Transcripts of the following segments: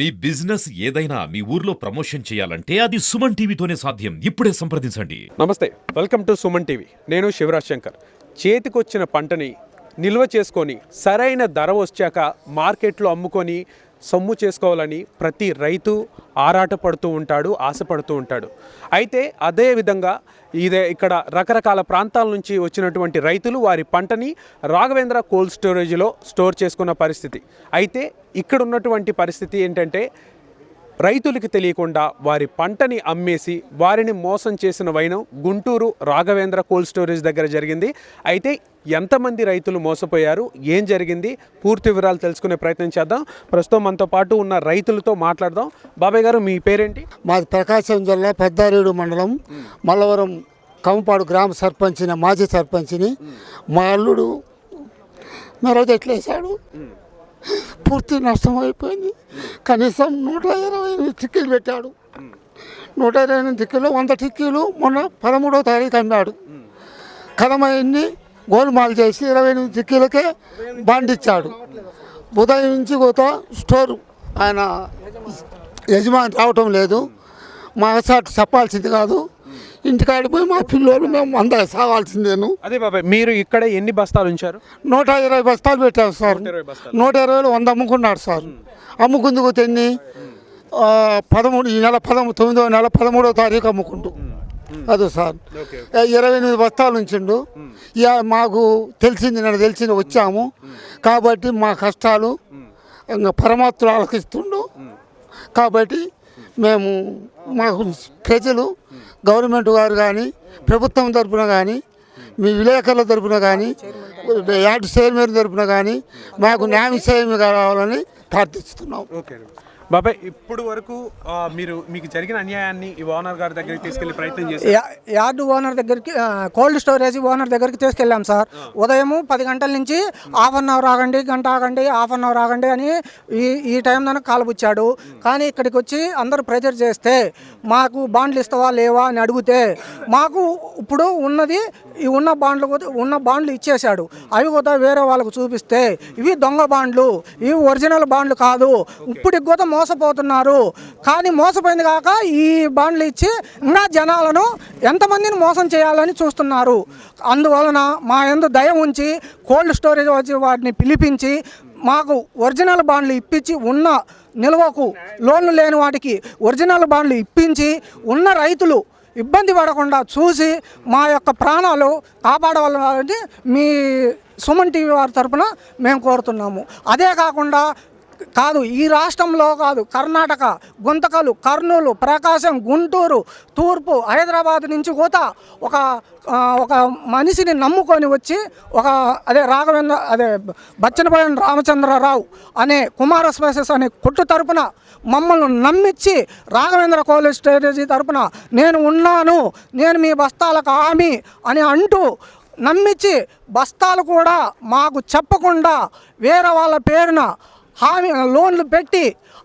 మీ business ఏదైనా మీ ఊర్లో promotion చేయాలంటే అది సుమన్ టీవీతోనే సాధ్యం. ఇప్పుడే సంప్రదించండి. నమస్తే వెల్కమ్ టు సుమన్ టీవీ. నేను శివరాజ్ శంకర్. చేతికొచ్చిన పంటని నిల్వ చేసుకొని సరైన ధర వచ్చాక మార్కెట్లో అమ్ముకొని సొమ్ము చేసుకోవాలని ప్రతి రైతు ఆరాటపడుతూ ఉంటాడు ఆశపడుతూ ఉంటాడు. అయితే అదే విధంగా ఇదే ఇక్కడ రకరకాల ప్రాంతాల నుంచి వచ్చినటువంటి రైతులు వారి పంటని రాఘవేంద్ర కోల్డ్ స్టోరేజ్లో స్టోర్ చేసుకున్న పరిస్థితి. అయితే ఇక్కడ ఉన్నటువంటి పరిస్థితి ఏంటంటే రైతులకి తెలియకుండా వారి పంటని అమ్మేసి వారిని మోసం చేసిన వైనం గుంటూరు రాఘవేంద్ర కోల్డ్ స్టోరేజ్ దగ్గర జరిగింది. అయితే ఎంతమంది రైతులు మోసపోయారు? ఏం జరిగింది? పూర్తి వివరాలు తెలుసుకునే ప్రయత్నం చేద్దాం. ప్రస్తుతం మనతో పాటు ఉన్న రైతులతో మాట్లాడదాం. బాబాయ్ గారు మీ పేరేంటి? మాది ప్రకాశం జిల్లా పెద్దారేడు మండలం మల్లవరం కంపాడు గ్రామ సర్పంచిని మాజీ సర్పంచిని. మా అల్లుడు మరో ఎట్లేసాడు పూర్తి నష్టం అయిపోయింది. కనీసం నూట ఇరవై ఎనిమిది టిక్కీలు పెట్టాడు. నూట ఇరవై ఎనిమిది టిక్కీలు వంద టిక్కీలు మొన్న పదమూడవ తారీఖు అన్నాడు. కథమయ్యి గోల్మాల్ చేసి ఇరవై ఎనిమిది టిక్కీలకే బాండ్ ఇచ్చాడు. ఉదయం నుంచి పోత స్టోర్ ఆయన యజమాని రావటం లేదు. మా సార్ చెప్పాల్సింది కాదు ఇంటికాడికి పోయి మా పిల్లలు మేము అందా సాగాల్సిందేను అదే బాబాయ్ మీరు ఇక్కడ ఎన్ని బస్తాలు ఉంచారు? నూట ఇరవై బస్తాలు పెట్టారు సార్. నూట ఇరవైలో వంద అమ్ముకున్నాడు సార్. అమ్ముకుందుకు ఆ, పదమూడు ఈ నెల పదమూడు తొమ్మిదో నెల పదమూడవ తారీఖు అమ్ముకుంటూ అదే సార్. ఇరవై ఎనిమిది బస్తాలు ఉంచిండు. ఇక మాకు తెలిసింది నేను తెలిసింది వచ్చాము. కాబట్టి మా కష్టాలు ఇంకా పరమాత్ముడు ఆలకిస్తుండు. కాబట్టి మేము మాకు ప్రజలు గవర్నమెంట్ వారు కానీ ప్రభుత్వం తరపున కానీ మీ విలేకరుల తరపున కానీ యాడ్ చైర్మన్ తరపున కానీ మాకు న్యాయం కావాలని ప్రార్థిస్తున్నాం. ఓకే. బాబాయ్ ఇప్పుడు వరకు ఆ, మీరు మీకు జరిగిన అన్యాయాన్ని ఈ ఓనర్ గారి దగ్గరికి తీసుకెళ్ళి ప్రయత్నం చేశారు? యార్డు ఓనర్ దగ్గరికి కోల్డ్ స్టోరేజ్ ఓనర్ దగ్గరికి తీసుకెళ్ళాం సార్. ఉదయం పది గంటల నుంచి హాఫ్ అన్ అవర్ ఆగండి గంట ఆగండి హాఫ్ అన్ అవర్ ఆగండి అని ఈ ఈ టైం దాకా కాలబుచ్చాడు కానీ ఇక్కడికి వచ్చి అందరూ ప్రెజర్ చేస్తే మాకు బాండ్లు ఇస్తావా లేవా అని అడిగితే మాకు ఇప్పుడు ఉన్నది ఈ ఉన్న బాండ్లు ఉన్న బాండ్లు ఇచ్చేశాడు. అవి కూడా వేరే వాళ్ళకు చూపిస్తే ఇవి దొంగ బాండ్లు ఇవి ఒరిజినల్ బాండ్లు కాదు. ఇప్పటికి కూడా మోసపోతున్నారు. కానీ మోసపోయింది కాక ఈ బాండ్లు ఇచ్చి ఇంకా జనాలను ఎంతమందిని మోసం చేయాలని చూస్తున్నారు. అందువలన మా ఎందు దయ ఉంచి కోల్డ్ స్టోరేజ్ వచ్చి వాటిని పిలిపించి మాకు ఒరిజినల్ బాండ్లు ఇప్పించి ఉన్న నిల్వకు లోన్లు లేని వాటికి ఒరిజినల్ బాండ్లు ఇప్పించి ఉన్న రైతులు ఇబ్బంది పడకుండా చూసి మా యొక్క ప్రాణాలు కాపాడవాలని మీ సుమన్ టీవీ వారి తరపున మేము కోరుతున్నాము. అదే కాకుండా కాదు ఈ రాష్ట్రంలో కాదు కర్ణాటక గుంతకలు కర్నూలు ప్రకాశం గుంటూరు తూర్పు హైదరాబాద్ నుంచి కూడా ఒక ఒక మనిషిని నమ్ముకొని వచ్చి ఒక అదే రాఘవేంద్ర అదే బచ్చనపోయిన రామచంద్రరావు అనే కుమార స్పైసెస్ అనే కొట్టు తరపున మమ్మల్ని నమ్మించి రాఘవేంద్ర కాలేజ్ స్ట్రాటజీ తరపున నేను ఉన్నాను నేను మీ బస్తాలకు హామీ అని అంటూ నమ్మించి బస్తాలు కూడా మాకు చెప్పకుండా వేరే వాళ్ళ పేరున హామీ లోన్లు పెట్టి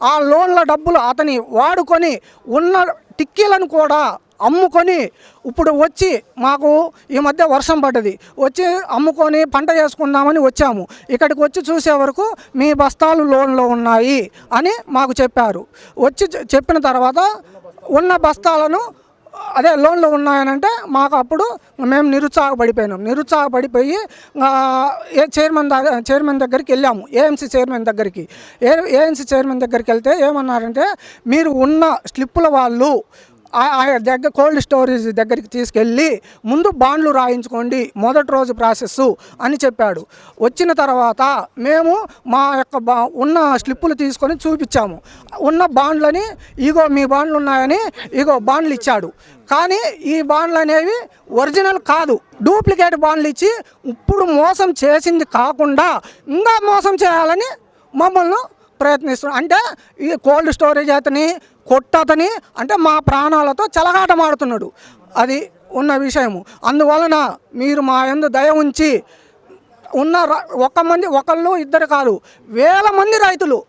ఆ లోన్ల డబ్బులు అతని వాడుకొని ఉన్న టిక్కీలను కూడా అమ్ముకొని ఇప్పుడు వచ్చి మాకు ఈ మధ్య వర్షం పడ్డది. వచ్చి అమ్ముకొని పంట చేసుకుందామని వచ్చాము. ఇక్కడికి వచ్చి చూసే వరకు మీ బస్తాలు లోన్లో ఉన్నాయి అని మాకు చెప్పారు. వచ్చి చెప్పిన తర్వాత ఉన్న బస్తాలను అదే లోన్లు ఉన్నాయనంటే మాకు అప్పుడు మేము నిరుత్సాహపడిపోయినాం. నిరుత్సాహపడిపోయి ఏ చైర్మన్ దగ్గర చైర్మన్ దగ్గరికి వెళ్ళాము. ఏఎంసీ చైర్మన్ దగ్గరికి. ఏ ఏఎంసీ చైర్మన్ దగ్గరికి వెళ్తే ఏమన్నారంటే మీరు ఉన్న స్లిప్పుల వాళ్ళు దగ్గర కోల్డ్ స్టోరేజ్ దగ్గరికి తీసుకెళ్ళి ముందు బాండ్లు రాయించుకోండి మొదటి రోజు ప్రాసెస్ అని చెప్పాడు. వచ్చిన తర్వాత మేము మా యొక్క బా ఉన్న స్లిప్పులు తీసుకొని చూపించాము. ఉన్న బాండ్లని ఇగో మీ బాండ్లు ఉన్నాయని ఇగో బాండ్లు ఇచ్చాడు కానీ ఈ బాండ్లు అనేవి ఒరిజినల్ కాదు. డూప్లికేట్ బాండ్లు ఇచ్చి ఇప్పుడు మోసం చేసింది కాకుండా ఇంకా మోసం చేయాలని మమ్మల్ని ప్రయత్నిస్తున్నాడు అంటే ఈ కోల్డ్ స్టోరేజ్ అతని కొట్టతని అంటే మా ప్రాణాలతో చెలగాటమాడుతున్నాడు. అది ఉన్న విషయము. అందువలన మీరు మా యందు దయ ఉంచి ఉన్న ఒక్క మంది ఒకళ్ళు ఇద్దరు కాదు వేల మంది రైతులు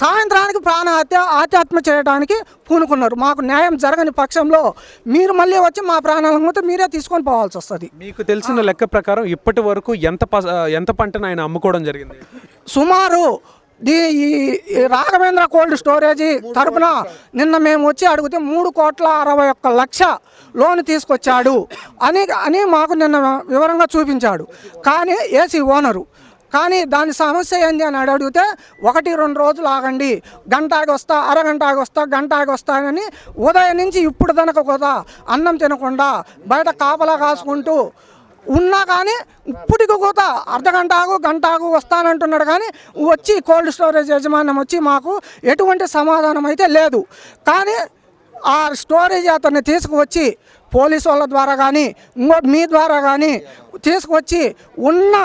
సాయంత్రానికి ప్రాణహత్య ఆత్మహత్య చేయడానికి పూనుకున్నారు. మాకు న్యాయం జరగని పక్షంలో మీరు మళ్ళీ వచ్చి మా ప్రాణాలను మొత్తం మీరే తీసుకొని పోవాల్సి వస్తుంది. మీకు తెలిసిన లెక్క ప్రకారం ఇప్పటి వరకు ఎంత ఎంత పంటను ఆయన అమ్ముకోవడం జరిగింది? సుమారు దీ ఈ రాఘవేంద్ర కోల్డ్ స్టోరేజీ తరపున నిన్న మేము వచ్చి అడిగితే మూడు కోట్ల అరవై ఒక్క లక్ష లోన్ తీసుకొచ్చాడు అని అని మాకు నిన్న వివరంగా చూపించాడు. కానీ ఏసీ ఓనరు కానీ దాని సమస్య ఏంది అని అడిగితే ఒకటి రెండు రోజులు ఆగండి గంట ఆగి వస్తా అరగంట ఆగి వస్తా గంట ఆగి వస్తానని ఉదయం నుంచి ఇప్పుడు దనక కూడా అన్నం తినకుండా బయట కాపలా కాసుకుంటూ ఉన్నా కానీ ఇప్పటికి కూడా అర్ధ గంట ఆగు గంట ఆగు వస్తానంటున్నాడు కానీ వచ్చి కోల్డ్ స్టోరేజ్ యజమాన్యం వచ్చి మాకు ఎటువంటి సమాధానం అయితే లేదు. కానీ ఆ స్టోరేజ్ అతన్ని తీసుకువచ్చి పోలీసు వాళ్ళ ద్వారా కానీ ఇంకో మీ ద్వారా కానీ తీసుకువచ్చి ఉన్న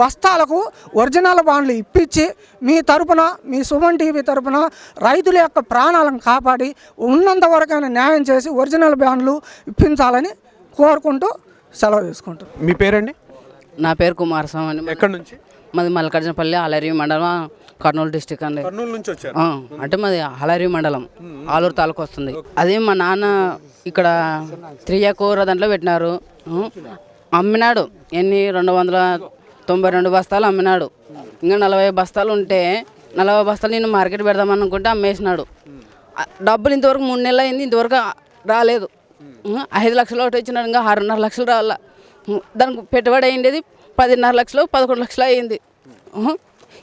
బస్తాలకు ఒరిజినల్ బాండ్లు ఇప్పించి మీ తరపున మీ సుమన్ టీవీ తరపున రైతుల యొక్క ప్రాణాలను కాపాడి ఉన్నంత వరకైనా న్యాయం చేసి ఒరిజినల్ బాండ్లు ఇప్పించాలని కోరుకుంటూ సెలవు తీసుకుంటాం మీ పేరండి? నా పేరు కుమారస్వామి అండి. ఎక్కడి నుంచి? మాది మల్లికార్జునపల్లి అలరి మండలం కర్నూలు డిస్టిక్ అండి. కర్నూలు నుంచి వచ్చారు. ఆ, అంటే మాది అలరి మండలం. ఆలూరు తాలూకు వస్తుంది. అదే మా నాన్న ఇక్కడ త్రియకూర దాంట్లో పెట్టినారు. ఆ, అమ్మినాడు. ఎన్ని? రెండు వందల తొంభై రెండు బస్తాలు అమ్మినాడు. ఇంకా నలభై బస్తాలు ఉంటే నలభై బస్తాలు నేను మార్కెట్ పెడదాం అనుకుంటే అమ్మేసినాడు. ఆ, డబ్బులు ఇంతవరకు మూడు నెలలు అయింది. ఇంతవరకు రాలేదు. ఐదు లక్షలు ఒకటి వచ్చినాడు ఇంకా ఆరున్నర లక్షలు రావాల. దానికి పెట్టుబడి అయ్యింది పదిన్నర లక్షలు పదకొండు లక్షలు అయ్యింది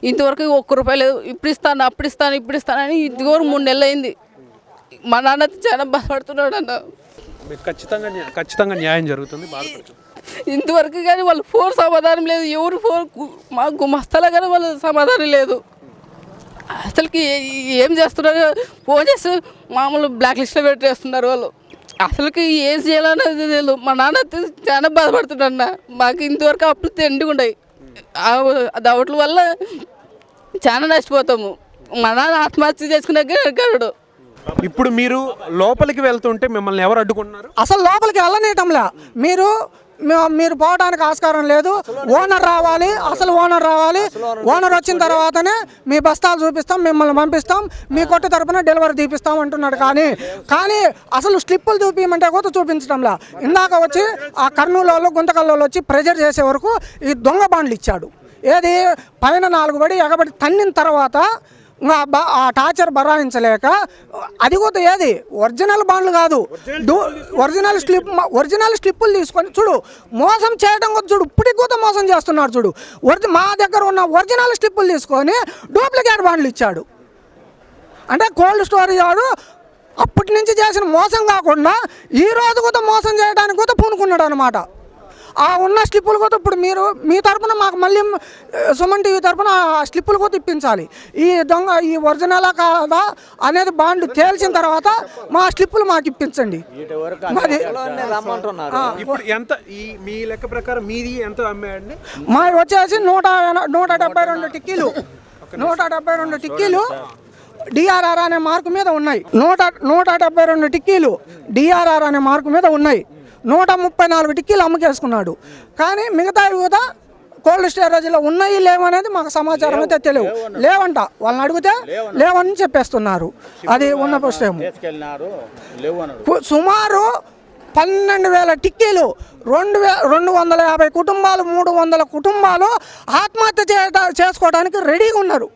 ఇంతవరకు ఒక్క రూపాయి లేదు. ఇప్పుడు ఇస్తాను అప్పుడు ఇస్తాను ఇప్పుడు ఇస్తానని ఇంతవరకు మూడు నెలలు అయింది. మా నాన్న చాలా బాధపడుతున్నాడు అన్న. ఖచ్చితంగా ఖచ్చితంగా న్యాయం జరుగుతుంది ఇంతవరకు కానీ వాళ్ళు ఫోన్ సమాధానం లేదు. ఎవరు గు- మా గుమస్తాలో కానీ వాళ్ళ సమాధానం లేదు. అసలుకి ఏ- ఏం చేస్తున్నారు? ఫోన్ చేసి మామూలు బ్లాక్ లిస్ట్లో పెట్టేస్తున్నారు వాళ్ళు. అసలుకి ఏం చేయాలనేది తెలియదు మా నాన్న చాలా బాధపడుతున్నాడు మాకు ఇంతవరకు అప్పులు తిండి ఉన్నాయి దవట్ల వల్ల చాలా నష్టపోతాము. మా నాన్న ఆత్మహత్య చేసుకున్నాక గరుడు ఇప్పుడు మీరు లోపలికి వెళ్తుంటే మిమ్మల్ని ఎవరు అడ్డుకుంటున్నారు? అసలు లోపలికి వెళ్ళనీయటంలే మీరు మీరు పోవడానికి ఆస్కారం లేదు. ఓనర్ రావాలి అసలు ఓనర్ రావాలి. ఓనర్ వచ్చిన తర్వాతనే మీ బస్తాలు చూపిస్తాం మిమ్మల్ని పంపిస్తాం మీ కొట్టు తరపున డెలివరీ తీపిస్తాం అంటున్నాడు. కానీ కానీ అసలు స్లిప్పులు చూపించమంటే కూడా చూపించడంలా. ఇందాక వచ్చి ఆ కర్నూలు వాళ్ళు గుంతకల్లో వాళ్ళు వచ్చి ప్రెజర్ చేసే వరకు ఈ దొంగ బాండ్లు ఇచ్చాడు. ఏది? పైన నాలుగు పడి ఎగబడి తన్నిన తర్వాత ఆ టార్చర్ భరాయించలేక అది కూడా ఏది? ఒరిజినల్ బాండ్లు కాదు. ఒరిజినల్ స్లిప్ ఒరిజినల్ స్లిప్పులు తీసుకొని చూడు మోసం చేయడం కూడా చూడు ఇప్పటికి కూడా మోసం చేస్తున్నాడు చూడు. ఒరిజి మా దగ్గర ఉన్న ఒరిజినల్ స్లిప్పులు తీసుకొని డూప్లికేట్ బాండ్లు ఇచ్చాడు. అంటే కోల్డ్ స్టోరేజ్ వాడు అప్పటి నుంచి చేసిన మోసం కాకుండా ఈ రోజు కూడా మోసం చేయడానికి కూడా పూనుకున్నాడు అనమాట ఆ ఉన్న స్లిప్పులు కూడా ఇప్పుడు మీరు మీ తరపున మాకు మళ్ళీ సుమన్ టీవీ తరపున ఆ స్లిప్పులు కూడా ఇప్పించాలి ఈ దొంగ ఈ ఒరిజినల్ కాదా అనేది బాండ్ తేల్చిన తర్వాత మా స్లిప్పులు మాకు ఇప్పించండి. మరి ఇప్పుడు ఎంత ఈ మీ లెక్క ప్రకారం మీది ఎంత అమ్మాయండి? మా వచ్చేసి నూట నూట డెబ్బై రెండు టిక్కీలు. నూట డెబ్బై రెండు టిక్కీలు డిఆర్ఆర్ అనే మార్కు మీద ఉన్నాయి. నూట నూట డెబ్బై రెండు టిక్కీలు డిఆర్ఆర్ అనే మార్కు మీద ఉన్నాయి. నూట ముప్పై నాలుగు టిక్కీలు అమ్ముకేసుకున్నాడు. కానీ మిగతావి కూడా కోల్డ్ స్టోరేజ్లో ఉన్నాయి లేవనేది మాకు సమాచారం అయితే తెలియవు లేవంట వాళ్ళని అడిగితే లేవని చెప్పేస్తున్నారు. అది ఉన్న కు- సుమారు పన్నెండు వేల టిక్కీలు రెండు వే రెండు వందల యాభై కుటుంబాలు మూడు వందల కుటుంబాలు ఆత్మహత్య చేసుకోవడానికి రెడీగా ఉన్నారు.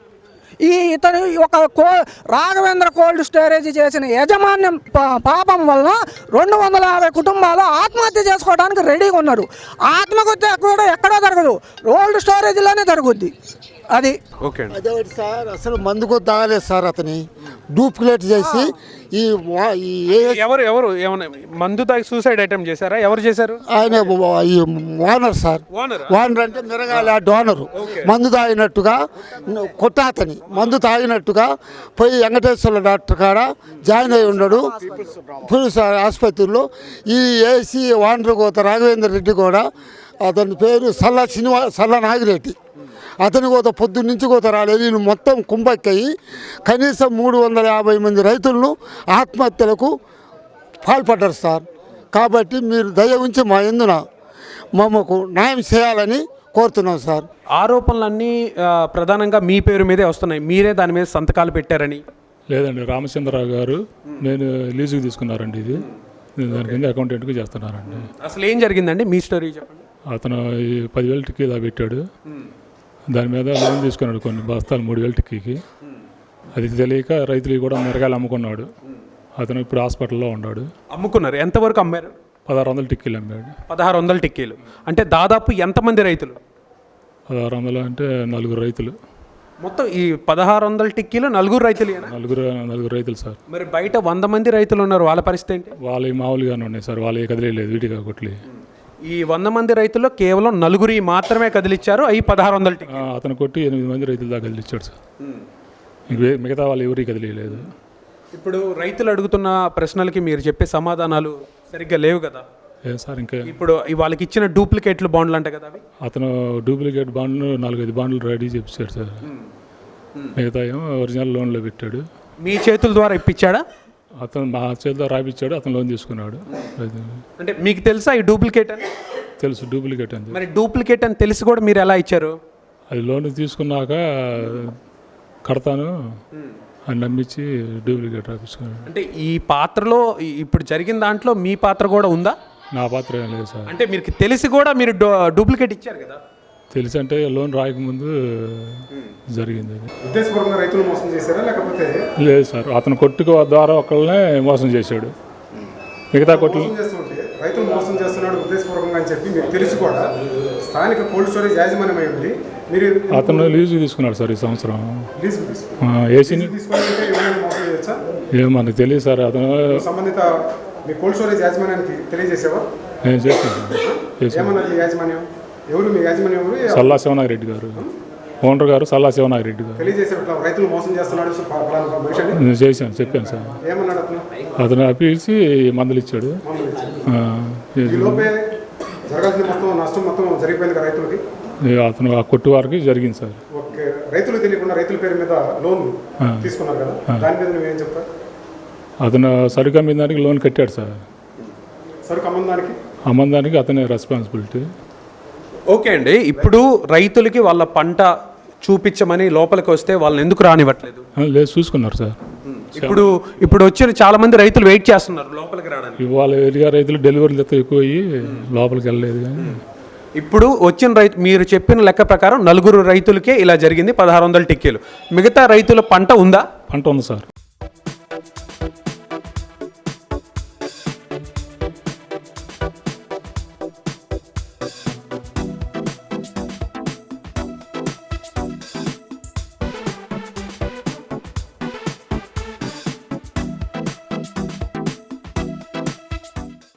ఈ ఇతను ఒక కో రాఘవేంద్ర కోల్డ్ స్టోరేజ్ చేసిన యాజమాన్యం పాపం వలన రెండు వందల యాభై కుటుంబాలు ఆత్మహత్య చేసుకోవడానికి రెడీగా ఉన్నారు. ఆత్మహత్య కూడా ఎక్కడో జరగదు. కోల్డ్ స్టోరేజ్లోనే జరుగుద్ది. అది. ఓకే అండి. అదే ఒకటి సార్ అసలు మందుకు తాగలేదు సార్ అతని. డూప్లికేట్ చేసి ఈ వా- ఈ ఏ- ఎవరు ఎవరు ఏమైనా మందు తాగి సూసైడ్ ఐటమ్ చేశారా? ఎవరు చేశారు? ఆయన ఈ ఓనర్ సార్. ఓనర్? ఓనర్ అంటే మిరగాల డోనరు. మందు తాగినట్టుగా కొట్టాతని మందు తాగినట్టుగా పోయి వెంకటేశ్వర డాక్టర్ కాడ జాయిన్ అయి ఉన్నాడు. పులిస్ ఆసుపత్రిలో. ఈ ఏసీ ఓనర్ కోత రాఘవేంద్ర రెడ్డి కూడా అతని పేరు సల్లా శ్రీనివా సల్లా నాగిరెడ్డి. అతని కోత పొద్దు నుంచి కోత రాలేదు. వీళ్ళు మొత్తం కుంభక్కయి కనీసం మూడు వందల యాభై మంది రైతులను ఆత్మహత్యలకు పాల్పడ్డారు సార్. కాబట్టి మీరు దయ ఉంచి మా ఎందున మమ్మకు న్యాయం చేయాలని కోరుతున్నాం సార్. ఆరోపణలన్నీ ప్రధానంగా మీ పేరు మీదే వస్తున్నాయి. మీరే దాని మీద సంతకాలు పెట్టారని. లేదండి రామచంద్రరావు గారు నేను లీజుకి తీసుకున్నారండి ఇది. నేను దాని కింద అకౌంటెంట్గా చేస్తున్నారండి అసలు ఏం జరిగిందండి? మీ స్టోరీ చెప్పండి. అతను ఈ పదివేల టిక్కీ ఇలా పెట్టాడు. దాని మీద లోన్ తీసుకున్నాడు కొన్ని బస్తాలు మూడు వేల టిక్కీకి. అది తెలియక రైతులు కూడా మిరగాయలు అమ్ముకున్నాడు. అతను ఇప్పుడు హాస్పిటల్లో ఉన్నాడు. అమ్ముకున్నారు. ఎంతవరకు అమ్మారు? పదహారు వందలు టిక్కీలు అమ్మాడు. పదహారు వందల టిక్కీలు. అంటే దాదాపు ఎంతమంది రైతులు? పదహారు వందలు అంటే నలుగురు రైతులు. మొత్తం ఈ పదహారు వందల టిక్కీలు నలుగురు రైతులు నలుగురు నలుగురు రైతులు సార్. మరి బయట వంద మంది రైతులు ఉన్నారు. వాళ్ళ పరిస్థితి ఏంటి? వాళ్ళవి మామూలుగానే ఉన్నాయి సార్. వాళ్ళవి కదిలేదు వీటిగా కొట్లి ఈ వంద మంది రైతుల్లో కేవలం నలుగురి మాత్రమే కదిలిచ్చారు. అవి పదహారు వందల అతను కొట్టి ఎనిమిది మంది రైతుల దాకా కదిలిచ్చాడు సార్. ఇంక వే- మిగతా వాళ్ళు ఎవరికి కదిలేదు ఇప్పుడు రైతులు అడుగుతున్న ప్రశ్నలకి మీరు చెప్పే సమాధానాలు సరిగ్గా లేవు కదా? సార్ ఇంకా ఇప్పుడు వాళ్ళకి ఇచ్చిన డూప్లికేట్లు బాండ్లు అంట కదా అవి? అతను డూప్లికేట్ బాండ్లు నాలుగైదు బాండ్లు రెడీ చేపించాడు సార్. మిగతా ఏమో ఒరిజినల్ లోన్లో పెట్టాడు. మీ చేతుల ద్వారా ఇప్పించాడా అతను మా చేతిలో రాపిచ్చాడు అతను లోన్ తీసుకున్నాడు. అంటే మీకు తెలుసా ఈ డూప్లికేట్ అని? తెలుసు డూప్లికేట్ అని మరి డూప్లికేట్ అని తెలిసి కూడా మీరు ఎలా ఇచ్చారు? అది లోన్ తీసుకున్నాక కడతాను అని నమ్మించి డూప్లికేట్ రాపించుకున్నాడు అంటే ఈ పాత్రలో ఇప్పుడు జరిగిన దాంట్లో మీ పాత్ర కూడా ఉందా? నా పాత్ర ఏం లేదు సార్. అంటే మీకు తెలిసి కూడా మీరు డూప్లికేట్ ఇచ్చారు కదా? తెలిసి అంటే లోన్ రాయకముందు జరిగింది అది. ఉద్దేశపూర్వకంగా రైతులు మోసం చేశారా? లేకపోతే లేదు సార్ అతను కొట్టుకు ద్వారా ఒకళ్ళనే మోసం చేశాడు. మిగతా కొట్లు రైతులు మోసం చేస్తున్నాడు ఉద్దేశపూర్వకంగా అని చెప్పి మీకు తెలిసి కూడా. స్థానిక కోల్డ్ స్టోరేజ్ యాజమాన్యం అయి ఉండి మీరు అతను లీజు తీసుకున్నాడు సార్ ఈ సంవత్సరం. చేయొచ్చా? ఏం మనకు తెలియదు సార్ అతను సంబంధిత మీ కోల్డ్ స్టోరేజ్ యాజమాన్యానికి తెలియజేసావా? నేను చేశాను. యాజమాన్యం? ఎవరు? మీ యాజమాన్యం ఎవరు? సల్లా శివనాగిరెడ్డి గారు. ఓనర్ గారు సల్లా శివనాగిరెడ్డి గారు. తెలియజేసారు ఇట్లా రైతులు మోసం చేస్తున్నాడు నేను చేశాను చెప్పాను సార్. ఏమన్నాడు అతను? అతను అప్పీల్చి మందులు ఇచ్చాడు. మమ్మల్ని ఇచ్చి. ఆ, ఈ లోపే జరగాల్సిన మొత్తం నష్టం మొత్తం జరిగిపోయింది కదా రైతులకి? అతను ఆ కొట్టు వారికి జరిగింది సార్. ఓకే. రైతులు తెలియకుండా రైతుల పేరు మీద లోన్ తీసుకున్నారు కదా? దాని మీద నువ్వేం చెప్తావు? అతను సరుకు అమ్మిన దానికి లోన్ కట్టాడు సార్. సరుకు అమ్మందానికి? అమ్మదానికి అతనే రెస్పాన్సిబిలిటీ ఓకే అండి. ఇప్పుడు రైతులకి వాళ్ళ పంట చూపించమని లోపలికి వస్తే వాళ్ళని ఎందుకు రానివ్వట్లేదు? లేదు చూసుకున్నారు సార్. ఇప్పుడు ఇప్పుడు వచ్చిన చాలా మంది రైతులు వెయిట్ చేస్తున్నారు లోపలికి రావడానికి. ఇవాళ ఏరియా రైతులు డెలివరీలు ఎక్కువ అయ్యి లోపలికి వెళ్ళలేదు కానీ. ఇప్పుడు వచ్చిన రైతు మీరు చెప్పిన లెక్క ప్రకారం నలుగురు రైతులకే ఇలా జరిగింది పదహారు వందల టిక్కీలు. మిగతా రైతుల పంట ఉందా? పంట ఉంది సార్.